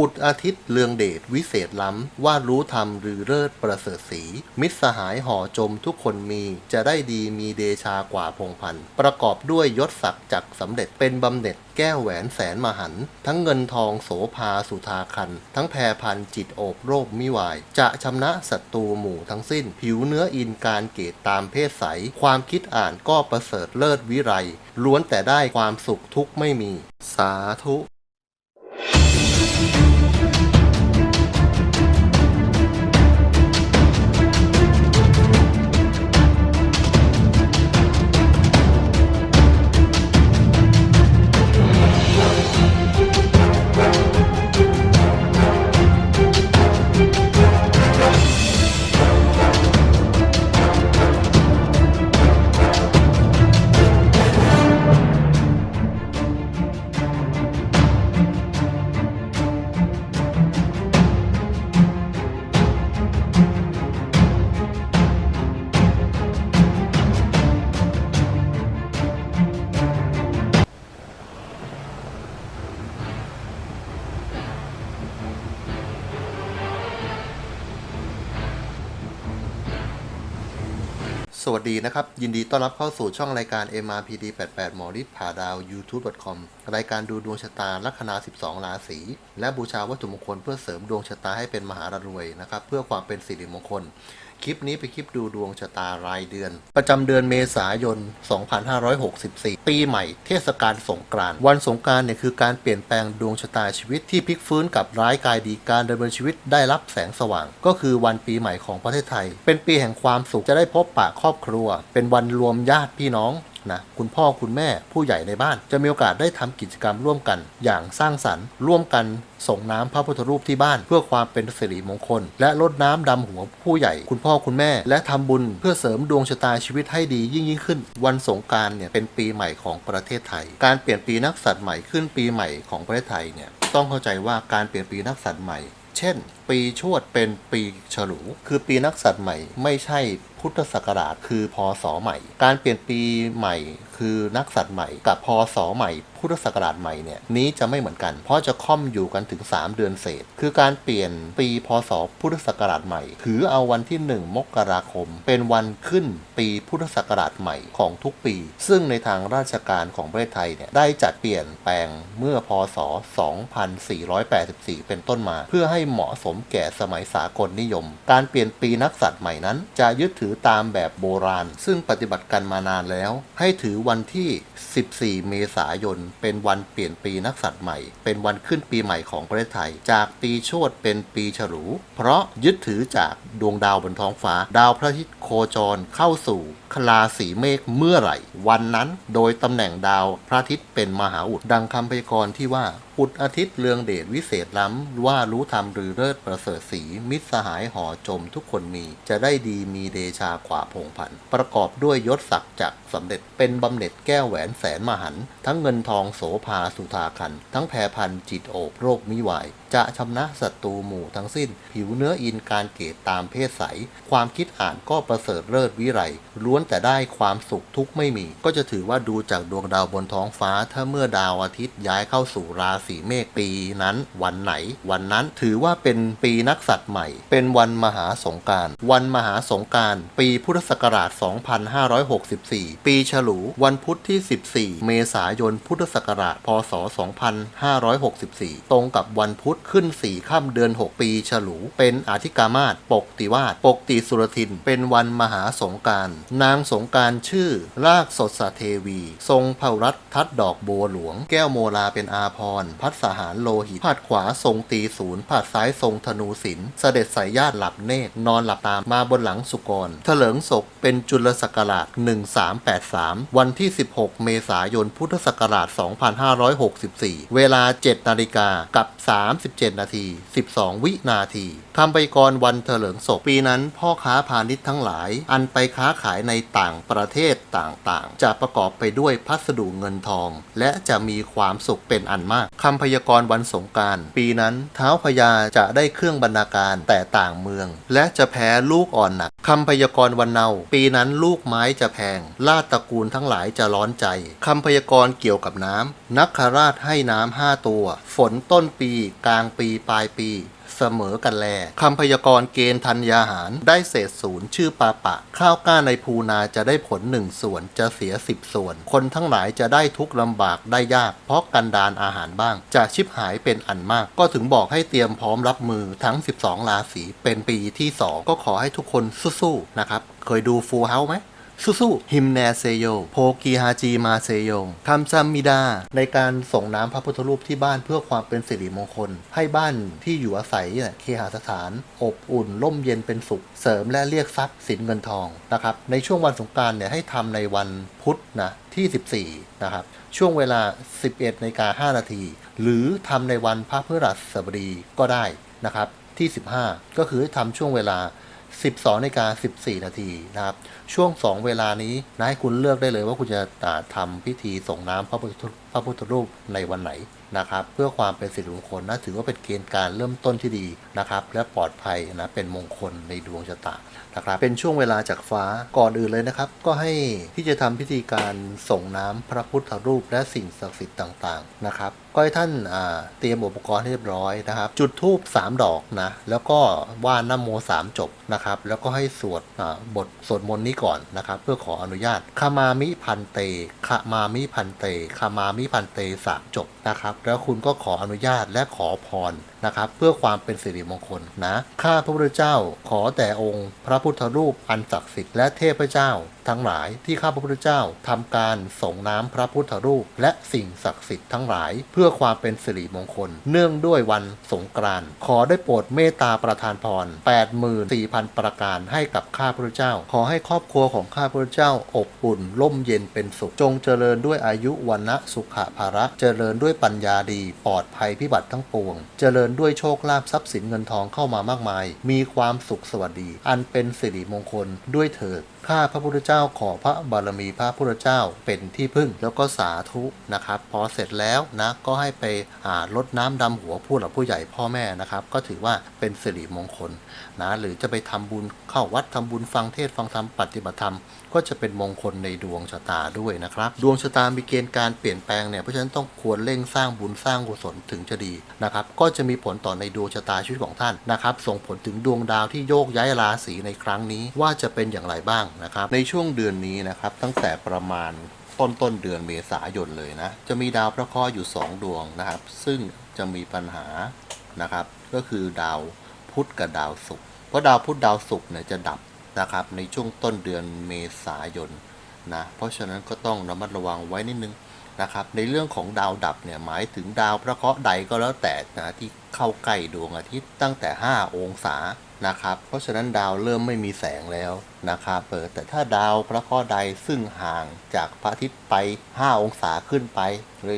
อุดอาทิตย์เลืองเดชวิเศษล้ำ ว่ารู้ธรรมหรือเลิศประเสริฐสี มิตรสหายห่อจมทุกคนมีจะได้ดีมีเดชากว่าพงพันประกอบด้วยยศศักดิ์จักสำเร็จเป็นบำเหน็จแก้วแหวนแสนมหัน ทั้งเงินทองโสภาสุธาคัน ทั้งแพรพันจิตโอบโรคมิวาย จะชำนะศัตรูหมู่ทั้งสิ้น ผิวเนื้ออินการเกตตามเพศใส ความคิดอ่านก็ประเสริฐเลิศวิไรล้วนแต่ได้ความสุขทุกไม่มี สาธุ สวัสดีนะครับ ยินดีต้อนรับเข้าสู่ช่องรายการ MRPD 88หมอฤทธิ์ผ่าดาว YouTube.com รายการดูดวงชะตาลัคนา 12 ราศีและบูชาวัตถุมงคลเพื่อเสริมดวงชะตาให้เป็นมหารวยนะครับ เพื่อความเป็นสิริมงคล คลิปนี้เป็นคลิปดูดวงชะตารายเดือน ประจำเดือนเมษายน 2564 ปีใหม่เทศกาลสงกรานต์วันสงกรานต์เนี่ยคือการเปลี่ยนแปลงดวงชะตาชีวิตที่พลิกฟื้นกับร้ายกายดีการดำเนินชีวิตได้รับแสงสว่าง ก็คือวันปีใหม่ของประเทศไทย เป็นปีแห่งความสุขจะได้พบปะครอบครัว เป็นวันรวมญาติพี่น้อง นะคุณพ่อคุณแม่ผู้ใหญ่ในบ้าน จะมีโอกาสได้ทำกิจกรรมร่วมกัน อย่างสร้างสรรค์ร่วมกันส่งน้ำพระพุทธรูปที่บ้าน เพื่อความเป็นสิริมงคล และรดน้ำดำหัวผู้ใหญ่ คุณพ่อคุณแม่ และทำบุญเพื่อเสริมดวงชะตาชีวิตให้ดียิ่งยิ่งขึ้น วันสงการเนี่ยเป็นปีใหม่ของประเทศไทย การเปลี่ยนปีนักสัตว์ใหม่ขึ้นปีใหม่ของประเทศไทยเนี่ยต้องเข้าใจว่าการเปลี่ยนปีนักสัตว์ใหม่ เช่น ปีชวดเป็นปีฉลู คือปีนักสัตว์ใหม่ไม่ใช่ พุทธศักราชคือพศใหม่ การเปลี่ยนปีใหม่ คือนักสัตว์ใหม่กับพศใหม่ พุทธศักราชใหม่เนี่ยนี้จะไม่เหมือนกัน เพราะจะค่อมอยู่กันถึง 3 เดือนเศษ คือการเปลี่ยนปีพศพุทธศักราชใหม่ ถือเอาวันที่ 1 มกราคม เป็นวันขึ้นปีพุทธศักราชใหม่ของทุกปี ซึ่งในทางราชการของประเทศไทยเนี่ยได้จัดเปลี่ยนแปลงเมื่อพศ 2484 เป็นต้นมา เพื่อให้เหมาะสมแก่สมัยสากลนิยม การเปลี่ยนปีนักสัตว์ใหม่นั้น จะยึดถือตามแบบโบราณ ซึ่งปฏิบัติกันมานานแล้ว ให้ถือวันที่ 14 เมษายน เป็นวันเปลี่ยนปีนักสัตว์ใหม่ เป็นวันขึ้นปีใหม่ของประเทศไทย จากปีโชตเป็นปีฉลู เพราะยึดถือจากดวงดาวบนท้องฟ้า ดาวพระอาทิตย์โคจรเข้าสู่คลาสีเมฆเมื่อไหร่ วันนั้นโดยตำแหน่งดาวพระอาทิตย์เป็นมหาอุดดังคำพยากรณ์ที่ว่าอุดอาทิตย์เรืองเดชวิเศษล้ำ ว่ารู้ธรรมหรือเลิศประเสริฐสีมิตรสหายห่อจมทุกคนมีจะได้ดีมีเดชากว่าพงพันประกอบด้วยยศศักดิ์จักสำเร็จเป็นบำเหน็จแก้วแหวนแสนมหัน ทั้งเงินทองโสภาสุธาคัน ทั้งแพรพันจิตโอบโรคมิวาย จะชำนะศัตรูหมู่ทั้งสิ้น ผิวเนื้ออินการเกตตามเพศใส ความคิดอ่านก็ประเสริฐเลิศวิไรล้วนแต่ได้ความสุขทุกไม่มี ก็จะถือว่าดูจากดวงดาวบนท้องฟ้า ถ้าเมื่อดาวอาทิตย์ย้ายเข้าสู่ราศีเมษปีนั้น วันไหน วันนั้นถือว่าเป็นปีนักสัตว์ใหม่ เป็นวันมหาสงการ วันมหาสงการ ปีพุทธศักราช 2564 ปีฉลูวันพุธที่ 14 เมษายนพุทธศักราช พศ 2564 ตรงกับวันพุธขึ้น4ค่ำเดือน 6 ปีฉลู เป็นอธิกามาศปกติวาสปกติสุรทิน เป็นวันมหาสงการ นางสงการชื่อ รากสดสเทวี ทรงเผ่ารัฐทัดดอกบัวหลวง แก้วโมลาเป็นอาพร พัดสหารโลหิตผาดขวาทรงตีศูนย์ผาดซ้ายทรงธนูศิลป์เสด็จสายญาติหลับเนตรนอนหลับตามมาบนหลังสุกรเถลิงศพเป็นจุลศักราช1383 วันที่ 16 เมษายนพุทธศักราช 2564 เวลา 7 นาฬิกากับ37นาที 12 วินาที คำไปกรวันเถลิงศพปีนั้น พ่อค้าพาณิชย์ทั้งหลาย อันไปค้าขายในต่างประเทศต่างๆ จะประกอบไปด้วยพัสดุเงินทอง และจะมีความสุขเป็นอันมากคำพยากรณ์วันสงการปีนั้นเท้าวพญาจะได้เครื่องบรรณาการแต่ต่างเมือง และจะแพ้ลูกอ่อนหนักคำพยากรณ์วันเนาปีนั้นลูกไม้จะแพงลาดตระกูลทั้งหลายจะร้อนใจคำพยากรณ์เกี่ยวกับน้ำนักคราชให้น้ำห้าตัว ฝนต้นปี กลางปีปลายปี เสมอกันแลคำพยากรณ์เกณฑ์ธัญญาหาร ได้เศษศูนย์ชื่อปาปะ ข้าวกล้าในภูนาจะได้ผลหนึ่งส่วนจะเสียสิบส่วน คนทั้งหลายจะได้ทุกลำบากได้ยาก เพราะกันดานอาหารบ้าง จะชิบหายเป็นอันมาก ก็ถึงบอกให้เตรียมพร้อมรับมือทั้ง 12 ราศีเป็นปีที่ 2 ก็ขอให้ทุกคนสู้ๆนะครับ เคยดูฟูเฮาไหม สู้ๆฮิมแนเซโยโพกีฮาจีมาเซโยคำซัมมิดา ในการส่งน้ำพระพุทธรูปที่บ้านเพื่อความเป็นสิริมงคล ให้บ้านที่อยู่อาศัยเนี่ยเคหสถาน อบอุ่นร่มเย็นเป็นสุข เสริมและเรียกทรัพย์สินเงินทองนะครับในช่วงวันสงการเนี่ยให้ทำในวันพุธนะที่ 14 นะครับ ช่วงเวลา 11นาฬิกา5นาที หรือทำในวันพระพฤหัสบดีก็ได้นะครับที่ 15 ก็คือให้ทำช่วงเวลา 12นาฬิกา14 นาทีนะครับ ช่วง 2 เวลานี้นะให้คุณเลือกได้เลยว่าคุณจะอ่าทำพิธีส่งน้ำพระพุทธพระพุทธรูปในวันไหนนะครับ เพื่อความเป็นสิริมงคลนะถือว่าเป็นเกณฑ์การเริ่มต้นที่ดีนะครับ และปลอดภัยนะเป็นมงคลในดวงชะตา นะครับเป็นช่วงเวลาจากฟ้าก่อนอื่นเลยนะครับ ก็ให้ที่จะทำพิธีการส่งน้ำพระพุทธรูปและสิ่งศักดิ์สิทธิ์ต่างๆนะครับก็ให้ท่านเตรียมอุปกรณ์ให้เรียบร้อยนะครับ จุดธูป3ดอกนะแล้วก็ว่านน้ำโม3จบนะครับ แล้วก็ให้สวดบทสวดมนต์นี้ก่อนนะครับ เพื่อขออนุญาตคามามิพันเตคามามิพันเตคามามิพันเตสามจบนะครับ แล้วคุณก็ขออนุญาตและขอพร นะครับเพื่อความเป็นสิริมงคลนะข้าพระพุทธเจ้าขอแต่องค์ พระพุทธรูปอันศักดิ์สิทธิ์และเทพเจ้า ทั้งหลายที่ข้าพระพุทธเจ้าทำการส่งน้ำพระพุทธรูป และสิ่งศักดิ์สิทธิ์ทั้งหลาย เพื่อความเป็นสิริมงคล เนื่องด้วยวันสงกรานต์ขอได้โปรดเมตตาประทานพร84,000 ประการให้กับข้าพระพุทธเจ้า ขอให้ครอบครัวของข้าพระพุทธเจ้าอบอุ่นร่มเย็นเป็นสุข จงเจริญด้วยอายุวันนะสุขภาระ เจริญด้วยปัญญาดี ปลอดภัยพิบัติทั้งปวง เจริญด้วยโชคลาภทรัพย์สินเงินทองเข้ามามากมาย มีความสุขสวัสดี อันเป็นสิริมงคลด้วยเถิด ข้าพระพุทธเจ้าขอพระบารมีพระพุทธเจ้าเป็นที่พึ่งแล้วก็สาธุนะครับ พอเสร็จแล้วนะก็ให้ไปอารดน้ำดำหัวผู้หลักผู้ใหญ่พ่อแม่นะครับ ก็ถือว่าเป็นสิริมงคลนะหรือจะไปทำบุญเข้าวัดทำบุญฟังเทศฟังธรรมปฏิบัติธรรม ก็จะเป็นมงคลในดวงชะตาด้วยนะครับ ดวงชะตามีเกณฑ์การเปลี่ยนแปลงเนี่ยเพราะฉะนั้นต้องควรเร่งสร้างบุญสร้างกุศลถึงจะดีนะครับก็จะมีผลต่อในดวงชะตาชีวิตของท่านนะครับส่งผลถึงดวงดาวที่โยกย้ายราศีในครั้งนี้ว่าจะเป็นอย่างไรบ้างนะครับในช่วงเดือนนี้นะครับตั้งแต่ประมาณต้นต้นเดือนเมษายนเลยนะ จะมีดาวพระเคราะห์อยู่ 2 ดวงนะครับ ซึ่งจะมีปัญหานะครับ ก็คือดาวพุธกับดาวศุกร์เพราะดาวพุธดาวศุกร์เนี่ยจะดับนะครับ ในช่วงต้นเดือนเมษายนนะเพราะฉะนั้นก็ต้องระมัดระวังไว้นิดนึงนะครับ ในเรื่องของดาวดับเนี่ยหมายถึงดาวพระเคราะห์ใดก็แล้วแต่นะที่เข้าใกล้ดวงอาทิตย์ตั้งแต่ 5 องศา นะครับ เพราะฉะนั้นดาวเริ่มไม่มีแสงแล้วนะครับเปิดแต่ถ้าดาวพระเคราะห์ใดซึ่งห่างจากพระอาทิตย์ไป 5 องศาขึ้นไป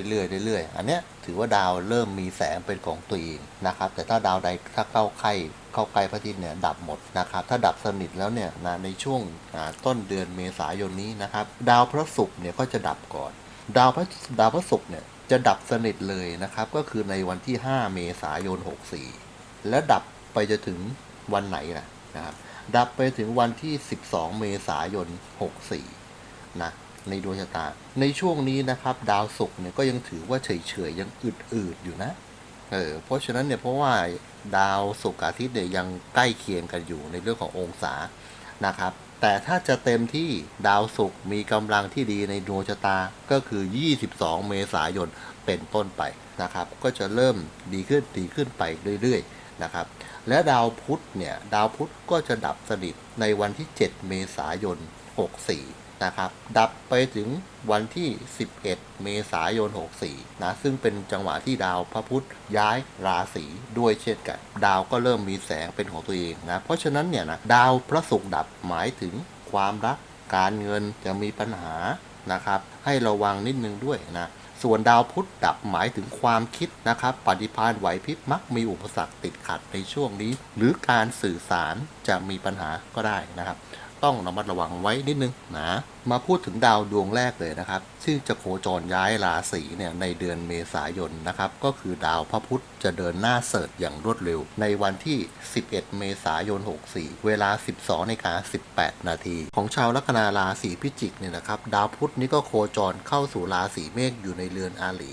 เรื่อยๆเรื่อยๆ อันเนี้ยถือว่าดาวเริ่มมีแสงเป็นของตัวเองนะครับ แต่ถ้าดาวใดถ้าเข้าใกล้เข้าใกล้พระอาทิตย์เนี่ยดับหมดนะครับ ถ้าดับสนิทแล้วเนี่ยนะในช่วงต้นเดือนเมษายนนี้นะครับ ดาวพระศุกร์เนี่ยก็จะดับก่อน ดาวพระดาวพระศุกร์เนี่ยจะดับสนิทเลยนะครับ ก็คือในวันที่ 5 เมษายน 64 และดับไปจะถึง วันไหนนะนะครับ ดับไปถึงวันที่ 12 เมษายน 64 นะ ในดวงชะตา ในช่วงนี้นะครับ ดาวศุกร์เนี่ยก็ยังถือว่าเฉยๆยังอืดๆอยู่นะ เออ เพราะฉะนั้นเนี่ยเพราะว่าดาวศุกร์อาทิตย์เนี่ยยังใกล้เคียงกันอยู่ในเรื่องขององศานะครับ แต่ถ้าจะเต็มที่ดาวศุกร์มีกำลังที่ดีในดวงชะตาก็คือ 22 เมษายนเป็นต้นไปนะครับ ก็จะเริ่มดีขึ้นดีขึ้นไปเรื่อยๆ นะครับ และดาวพุธเนี่ยดาวพุธก็จะดับสนิทในวันที่ 7 เมษายน 64 นะครับ ดับไปถึงวันที่ 11 เมษายน 64 นะ ซึ่งเป็นจังหวะที่ดาวพระพุธย้ายราศีด้วยเช่นกัน ดาวก็เริ่มมีแสงเป็นของตัวเองนะ เพราะฉะนั้นเนี่ยนะดาวพระศุกร์ดับหมายถึงความรัก การเงินจะมีปัญหานะครับ ให้ระวังนิดนึงด้วยนะ ส่วนดาวพุธดับหมายถึงความคิดนะครับ ปฏิพานไหวพริบมักมีอุปสรรคติดขัดในช่วงนี้ หรือการสื่อสารจะมีปัญหาก็ได้นะครับ ต้องระมัดระวังไว้นิดนึงนะมาพูดถึงดาวดวงแรกเลยนะครับ ซึ่งจะโคจรย้ายราศีเนี่ยในเดือนเมษายนนะครับ ก็คือดาวพระพุธจะเดินหน้าเสริฐอย่างรวดเร็ว ในวันที่ 11 เมษายน 64 เวลา 12นกา18 นาที ของชาวลัคนาราศีพิจิกเนี่ยนะครับ ดาวพุธนี้ก็โคจรเข้าสู่ราศีเมษอยู่ในเรือนอาลี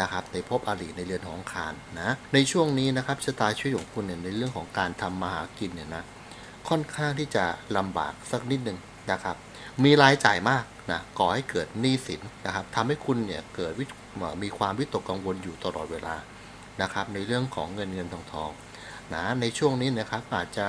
นะครับในภพอาลีในเรือนของคารนะในช่วงนี้นะครับชะตาชีวิตของคุณเนี่ยในเรื่องของการทำมาหากินเนี่ยนะ ค่อนข้างที่จะลำบากสักนิดหนึ่งนะครับ มีรายจ่ายมากนะก่อให้เกิดหนี้สินนะครับทำให้คุณเนี่ยเกิดมีความวิตกกังวลอยู่ตลอดเวลานะครับ ในเรื่องของเงินเงินทองทองนะในช่วงนี้นะครับอาจจะ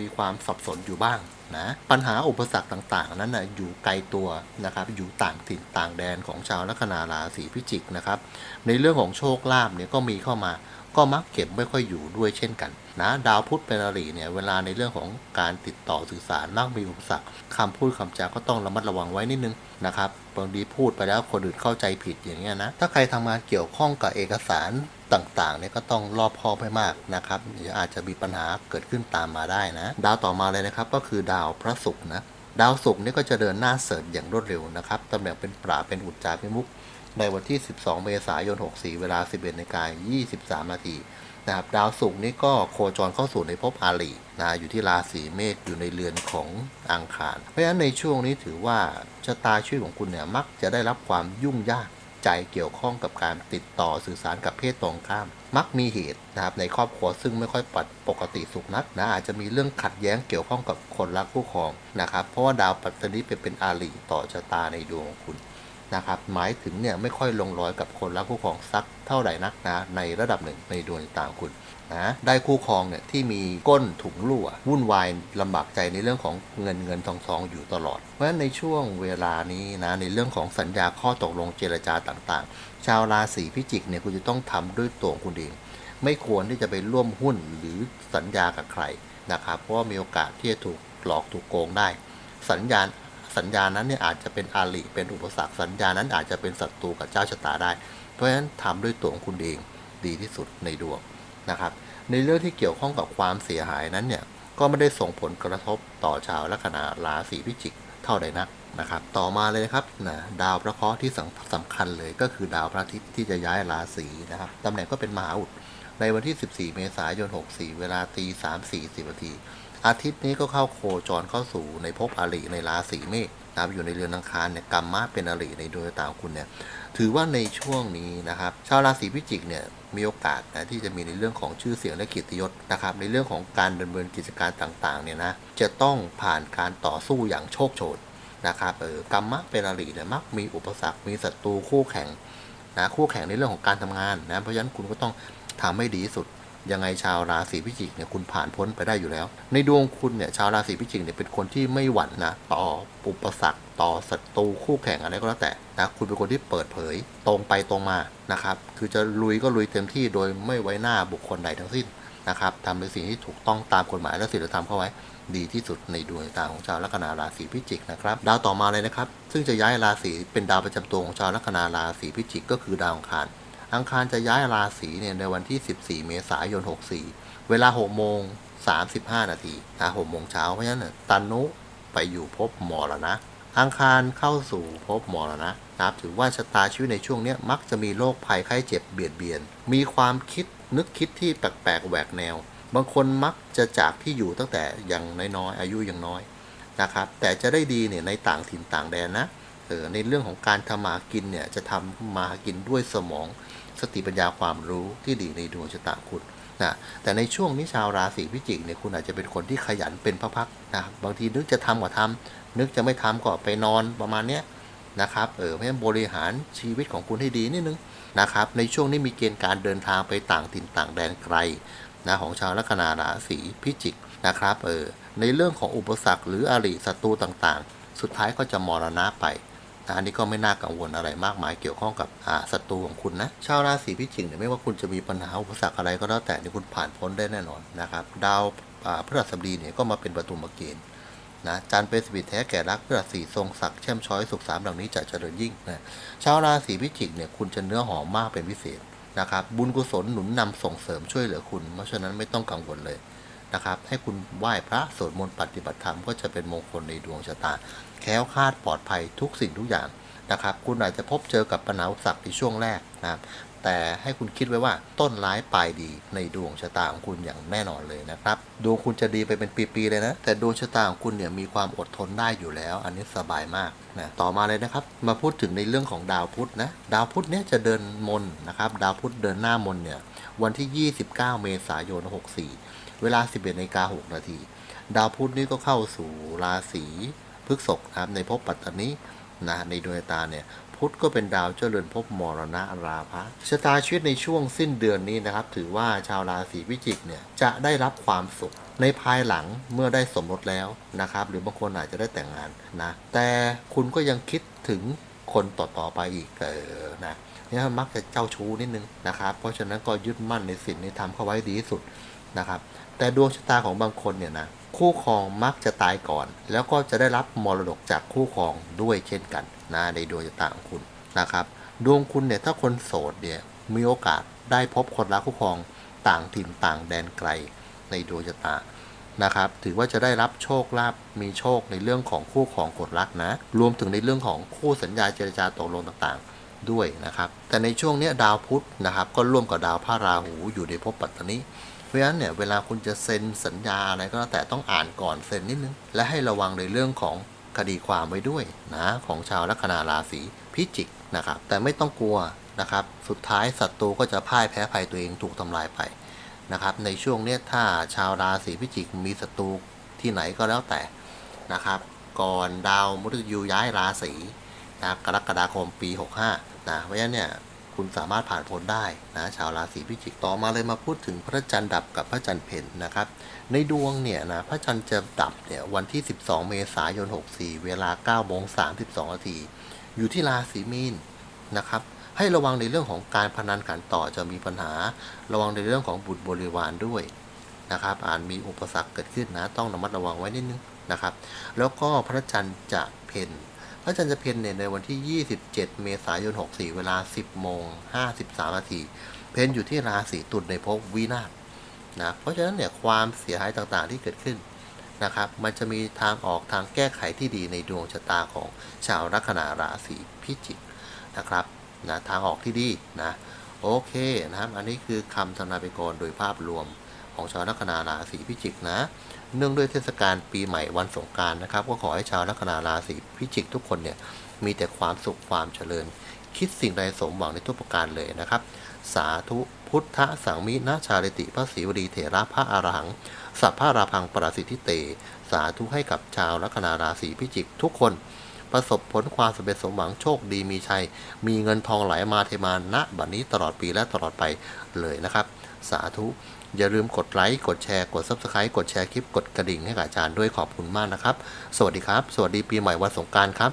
มีความสับสนอยู่บ้างนะปัญหาอุปสรรคต่างๆ นั้นนะอยู่ไกลตัวนะครับ อยู่ต่างถิ่นต่างแดนของชาวลัคนาราศีพิจิกนะครับ ในเรื่องของโชคลาภเนี่ยก็มีเข้ามา ก็มักเก็บไม่ค่อยอยู่ด้วยเช่นกันนะดาวพุธเป็นอริเนี่ยเวลาในเรื่องของการติดต่อสื่อสารมักมีอุปสรรคคำพูดคำจาก็ต้องระมัดระวังไว้นิดนึงนะครับบางทีพูดไปแล้วคนอื่นเข้าใจผิดอย่างเงี้ยนะถ้าใครทำงานเกี่ยวข้องกับเอกสารต่างๆเนี่ยก็ต้องรอบคอบให้มากนะครับอาจจะมีปัญหาเกิดขึ้นตามมาได้นะ ดาวต่อมาเลยนะครับก็คือดาวพระศุกร์นะดาวศุกร์นี่ก็จะเดินหน้าเสริฐอย่างรวดเร็วนะครับตำแหน่งเป็นปราเป็นอุจจาพิมุก ในวันที่ 12 เมษายน 64 เวลา 11นาฬิกา23 นาทีนะครับดาวศุกร์นี้ก็โคจรเข้าสู่ในภพอาลีนะอยู่ที่ราศีเมษอยู่ในเรือนของอังคาร เพราะฉะนั้นในช่วงนี้ถือว่าชะตาชีวิตของคุณเนี่ยมักจะได้รับความยุ่งยากใจเกี่ยวข้องกับการติดต่อสื่อสารกับเพศตรงข้าม มักมีเหตุนะครับในครอบครัวซึ่งไม่ค่อยปัดปกติสุขนักนะอาจจะมีเรื่องขัดแย้งเกี่ยวข้องกับคนรักคู่ครองนะครับเพราะว่าดาวปัตตานีเป็นเป็นอาลีต่อชะตาในดวงของคุณ นะครับหมายถึงเนี่ยไม่ค่อยลงรอยกับคนรักคู่ครองสักเท่าไหร่นักนะในระดับหนึ่งในดวงตางคุณนะได้คู่ครองเนี่ยที่มีก้นถุงรั่ววุ่นวายลำบากใจในเรื่องของเงินเงินทองทองอยู่ตลอด เพราะฉะนั้นในช่วงเวลานี้นะในเรื่องของสัญญาข้อตกลงเจรจาต่างๆ ชาวราศีพิจิกเนี่ยคุณจะต้องทำด้วยตัวคุณเอง ไม่ควรที่จะไปร่วมหุ้นหรือสัญญากับใครนะครับเพราะว่ามีโอกาสที่จะถูกหลอกถูกโกงได้ สัญญาณ สัญญานั้นเนี่ยอาจจะเป็นอาลิเป็นอุปสรรคสัญญานั้นอาจจะเป็นศัตรูกับเจ้าชะตาได้ เพราะฉะนั้นทำด้วยตัวของคุณเองดีที่สุดในดวงนะครับ ในเรื่องที่เกี่ยวข้องกับความเสียหายนั้นเนี่ยก็ไม่ได้ส่งผลกระทบต่อชาวลัคนาราศีพิจิกเท่าใดนักนะครับ ต่อมาเลยนะครับนะดาวพระเคราะห์ที่สำสำคัญเลยก็คือดาวพระอาทิตย์ที่จะย้ายราศีนะครับตำแหน่งก็เป็นมหาอุดในวันที่ 14 เมษายน 64 เวลาตี3 40นาที อาทิตย์นี้ก็เข้าโคจรเข้าสู่ในภพอาลีในราศีเมษนะครับอยู่ในเรือนอังคารเนี่ยกรรมมาเป็นอาลีในดวงตาของคุณเนี่ยถือว่าในช่วงนี้นะครับชาวราศีพิจิกเนี่ยมีโอกาสนะที่จะมีในเรื่องของชื่อเสียงและเกียรติยศนะครับในเรื่องของการดำเนินกิจการต่างๆเนี่ยนะจะต้องผ่านการต่อสู้อย่างโชคโชนนะครับเออกรรมะเป็นอาลีเนี่ยมักมีอุปสรรค มีศัตรูคู่แข่งนะคู่แข่งในเรื่องของการทำงานนะเพราะฉะนั้นคุณก็ต้องทำให้ดีที่สุด ยังไงชาวราศีพิจิกเนี่ยคุณผ่านพ้นไปได้อยู่แล้ว ในดวงคุณเนี่ยชาวราศีพิจิกเนี่ยเป็นคนที่ไม่หวั่นนะต่ออุปสรรคต่อศัตรูคู่แข่งอะไรก็แล้วแต่นะคุณเป็นคนที่เปิดเผยตรงไปตรงมานะครับคือจะลุยก็ลุยเต็มที่โดยไม่ไว้หน้าบุคคลใดทั้งสิ้นนะครับทำในสิ่งที่ถูกต้องตามกฎหมายและศีลธรรมเข้าไว้ ดีที่สุดในดวงตาของชาวลัคนาราศีพิจิกนะครับดาวต่อมาเลยนะครับ ซึ่งจะย้ายราศีเป็นดาวประจำตัวของชาวลัคนาราศีพิจิกก็คือดาวอังคาร อังคารจะย้ายราศีเนี่ยในวันที่ 14 เมษายน 64 เวลา 6 โมง 35 นาทีนะ6โมงเช้าเพราะฉะนั้นน่ะตันนุไปอยู่ภพมรณะอังคารเข้าสู่ภพมรณะนะครับถือว่าชะตาชีวิตในช่วงเนี้ยมักจะมีโรคภัยไข้เจ็บเบียดเบียน มีความคิดนึกคิดที่แปลกๆแหวกแนว บางคนมักจะจากที่อยู่ตั้งแต่ยังน้อยๆอายุยังน้อยนะครับ แต่จะได้ดีเนี่ยในต่างถิ่นต่างแดนนะเออในเรื่องของการทำมากินเนี่ยจะทำมากินด้วยสมอง สติปัญญาความรู้ที่ดีในดวงชะตาคุณนะแต่ในช่วงนี้ชาวราศีพิจิกเนี่ยคุณอาจจะเป็นคนที่ขยันเป็นพักๆนะบางทีนึกจะทำก็ทำนึกจะไม่ทำก็ไปนอนประมาณเนี้ยนะครับเออเพราะฉะนั้นบริหารชีวิตของคุณให้ดีนิดนึงนะครับในช่วงนี้มีเกณฑ์การเดินทางไปต่างถิ่นต่างแดนไกลนะของชาวลัคนาราศีพิจิกนะครับเออในเรื่องของอุปสรรคหรืออริศัตรูต่างๆ สุดท้ายก็จะมรณะไป อันนี้ก็ไม่น่ากังวลอะไรมากมายเกี่ยวข้องกับศัตรูของคุณนะ ชาวราศีพิจิกเนี่ยไม่ว่าคุณจะมีปัญหาอุปสรรคอะไรก็แล้วแต่นี่คุณผ่านพ้นได้แน่นอนนะครับ ดาวพฤหัสบดีเนี่ยก็มาเป็นประตูมาเกณฑ์นะจันเป็นสปิตแท้แก่รักพฤหัสสี่ทรงศักดิ์แช่มช้อยสุขสามเหล่านี้จะเจริญยิ่งนะชาวราศีพิจิกเนี่ยคุณจะเนื้อหอมมากเป็นพิเศษนะครับบุญกุศลหนุนนำส่งเสริมช่วยเหลือคุณ เพราะฉะนั้นไม่ต้องกังวลเลย นะครับ ให้คุณไหว้พระสวดมนต์ปฏิบัติธรรมก็จะเป็นมงคลในดวงชะตา แค้วคาดปลอดภัยทุกสิ่งทุกอย่างนะครับ คุณอาจจะพบเจอกับปัญหาสรรคในช่วงแรกนะครับแต่ให้คุณคิดไว้ว่าต้นร้ายปลายดีในดวงชะตาของคุณอย่างแน่นอนเลยนะครับ ดวงคุณจะดีไปเป็นปีๆเลยนะ แต่ดวงชะตาของคุณเนี่ยมีความอดทนได้อยู่แล้ว อันนี้สบายมากนะต่อมาเลยนะครับ มาพูดถึงในเรื่องของดาวพุธนะ ดาวพุธเนี่ยจะเดินมนนะครับ ดาวพุธเดินหน้ามนเนี่ยวันที่ 29 เมษายน 64 เวลา 11นาฬิกา6นาที ดาวพุธนี่ก็เข้าสู่ราศีพฤษภนะครับในภพปัตตานีนะในดวงตาเนี่ยพุธก็เป็นดาวเจริญภพมรณะราพะชะตาชีวิตในช่วงสิ้นเดือนนี้นะครับ ถือว่าชาวราศีพิจิกเนี่ยจะได้รับความสุขในภายหลังเมื่อได้สมรสแล้วนะครับ หรือบางคนอาจจะได้แต่งงานนะแต่คุณก็ยังคิดถึงคนต่อๆไปอีกเออนะเนี่ยมักจะเจ้าชู้นิดนึงนะครับ เพราะฉะนั้นก็ยึดมั่นในสิ่งที่ทำเข้าไว้ดีที่สุดนะครับ แต่ดวงชะตาของบางคนเนี่ยนะคู่ครองมักจะตายก่อน แล้วก็จะได้รับมรดกจากคู่ครองด้วยเช่นกันนะในดวงชะตาของคุณนะครับ ดวงคุณเนี่ยถ้าคนโสดเนี่ยมีโอกาสได้พบคนรักคู่ครองต่างถิ่นต่างแดนไกลในดวงชะตานะครับ ถือว่าจะได้รับโชคลาภมีโชคในเรื่องของคู่ครองกดรักนะ รวมถึงในเรื่องของคู่สัญญาเจรจาตกลงต่างๆ ด้วยนะครับ แต่ในช่วงนี้ดาวพุธนะครับ ก็ร่วมกับดาวพระราหูอยู่ในภพปัตตนี เพราะฉะนั้นเนี่ยเวลาคุณจะเซ็นสัญญาอะไรก็แล้วแต่ต้องอ่านก่อนเซ็นนิดนึง และให้ระวังในเรื่องของคดีความไว้ด้วยนะของชาวลัคนาราศีพิจิกนะครับแต่ไม่ต้องกลัวนะครับสุดท้ายศัตรูก็จะพ่ายแพ้ภัยตัวเองถูกทำลายไปนะครับในช่วงเนี้ยถ้าชาวราศีพิจิกมีศัตรูที่ไหนก็แล้วแต่นะครับก่อนดาวมฤตยูย้ายราศีนะกรกฎาคมปี 65นะเพราะฉะนั้นเนี่ย คุณสามารถผ่านพ้นได้นะชาวราศีพิจิกต่อมาเลยมาพูดถึงพระจันทร์ดับกับพระจันทร์เพ็ญนะครับ ในดวงเนี่ยนะพระจันทร์จะดับเนี่ยวันที่ 12 เมษายน 64 เวลา9โมง32นาทีอยู่ที่ราศีมีนนะครับให้ระวังในเรื่องของการพนันขันต่อจะมีปัญหา ระวังในเรื่องของบุตรบริวารด้วยนะครับอาจมีอุปสรรคเกิดขึ้นนะต้องระมัดระวังไว้นิดนึงนะครับ แล้วก็พระจันทร์จะเพ็ญ พระจันทร์จะเพ็ญเนี่ยในวันที่ 27 เมษายน 64 เวลา 10 โมง 53 นาที เพ็ญอยู่ที่ราศีตุลในภพวินาศนะ เพราะฉะนั้นเนี่ยความเสียหายต่างๆที่เกิดขึ้นนะครับ มันจะมีทางออกทางแก้ไขที่ดีในดวงชะตาของชาวลัคนาราศีพิจิกนะครับนะทางออกที่ดีนะโอเคนะครับ อันนี้คือคำทำนายไปก่อนโดยภาพรวมของชาวลัคนาราศีพิจิกนะ เนื่องด้วยเทศกาลปีใหม่วันสงการนะครับ ก็ขอให้ชาวลัคนาราศีพิจิกทุกคนเนี่ยมีแต่ความสุขความเจริญ คิดสิ่งใดสมหวังในทุกประการเลยนะครับ สาธุพุทธสังมินาชาลิติพระศรีวดีเถระพระอรหังสัพพะราพังปรสิทธิเต สาธุให้กับชาวลัคนาราศีพิจิกทุกคน ประสบผลความสำเร็จสมหวังโชคดีมีชัย มีเงินทองไหลมาเทมาณบัดนี้ตลอดปีและตลอดไปเลยนะครับ สาธุ อย่าลืมกดไลค์ กดแชร์ กด Subscribe กดแชร์คลิป กดกระดิ่งให้กับอาจารย์ด้วยขอบคุณมากนะครับ สวัสดีครับ สวัสดีปีใหม่วันสงกรารครับ